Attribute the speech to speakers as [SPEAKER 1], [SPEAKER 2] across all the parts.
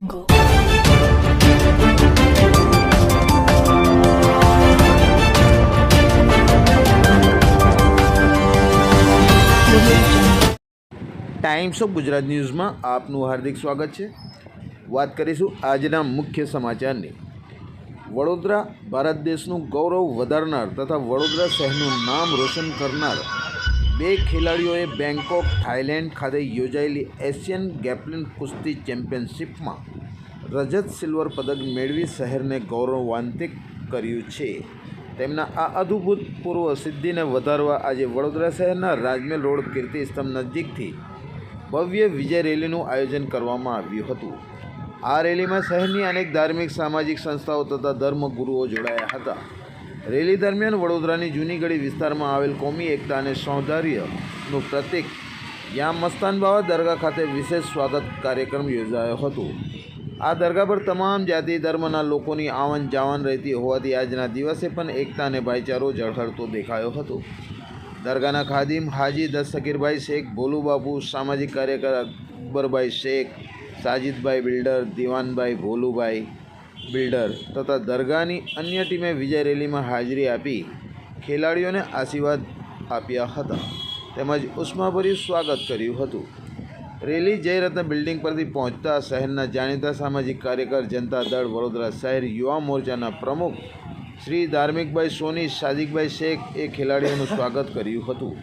[SPEAKER 1] Go.
[SPEAKER 2] Times of Gujarat ન્યૂઝમાં આપનું હાર્દિક સ્વાગત છે વાત કરીશું આજના મુખ્ય સમાચારની વડોદરા ભારત દેશનું ગૌરવ વધારનાર તથા વડોદરા શહેરનું નામ રોશન કરનાર બે ખેલાડીઓએ બેંકોક, થાઇલેન્ડ ખાતે યોજાયેલી એશિયન ગેપલિન કુસ્તી ચેમ્પિયનશિપમાં રજત સિલ્વર પદક મેળવી શહેરને ગૌરવાન્વિત કર્યું છે. તેમના આ અભૂતપૂર્વ સિદ્ધિને વધારવા આજે વડોદરા શહેરના રાજમેલ રોડ કીર્તિ સ્તંભ નજીકથી ભવ્ય વિજય રેલીનું આયોજન કરવામાં આવ્યું હતું. આ રેલીમાં શહેરની અનેક ધાર્મિક, સામાજિક સંસ્થાઓ તથા ધર્મગુરુઓ જોડાયા હતા. રેલી દરમિયાન વડોદરાની જૂની ગળી વિસ્તારમાં આવેલ કોમી એકતા અને સૌંદર્યનું પ્રતીક યા મસ્તાન બાવા દરગાહ ખાતે વિશેષ સ્વાગત કાર્યક્રમ યોજાયો હતો. આ દરગાહ પર તમામ જાતિ ધર્મના લોકોની આવન જાવન રહેતી હોવાથી આજના દિવસે પણ એકતા અને ભાઈચારો ઝળહળતો દેખાયો હતો. દરગાહના ખાદિમ હાજી દસ્તકીરભાઈ શેખ ભોલુબાબુ સામાજિક કાર્યકર અકબરભાઈ શેખ, સાજિદભાઈ બિલ્ડર, દિવાનભાઈ ભોલુભાઈ બિલ્ડર તથા દરગાહની અન્ય ટીમે વિજય રેલીમાં હાજરી આપી. ખેલાડીઓને આશીર્વાદ આપ્યા હતા. તેમજ ઉષ્માભર્યું સ્વાગત કર્યું હતું. રેલી જયરત્ન બિલ્ડિંગ પરથી પહોંચતા શહેરના જાણીતા સામાજિક કાર્યકર જનતા દળ વડોદરા શહેર યુવા મોરચાના પ્રમુખ શ્રી ધાર્મિકભાઈ સોની, સાદિકભાઈ શેખ એ ખેલાડીઓનું સ્વાગત કર્યું હતું.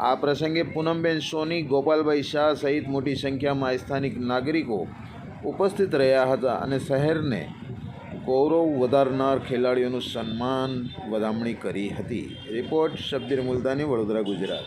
[SPEAKER 2] આ પ્રસંગે પૂનમબેન સોની, ગોપાલભાઈ શાહ સહિત મોટી સંખ્યામાં સ્થાનિક નાગરિકો ઉપસ્થિત રહ્યા હતા અને શહેરને ગૌરવ વધારનાર ખેલાડીઓનું સન્માન વધામણી કરી હતી. Report Shabbir Multani Vadodara Gujarat.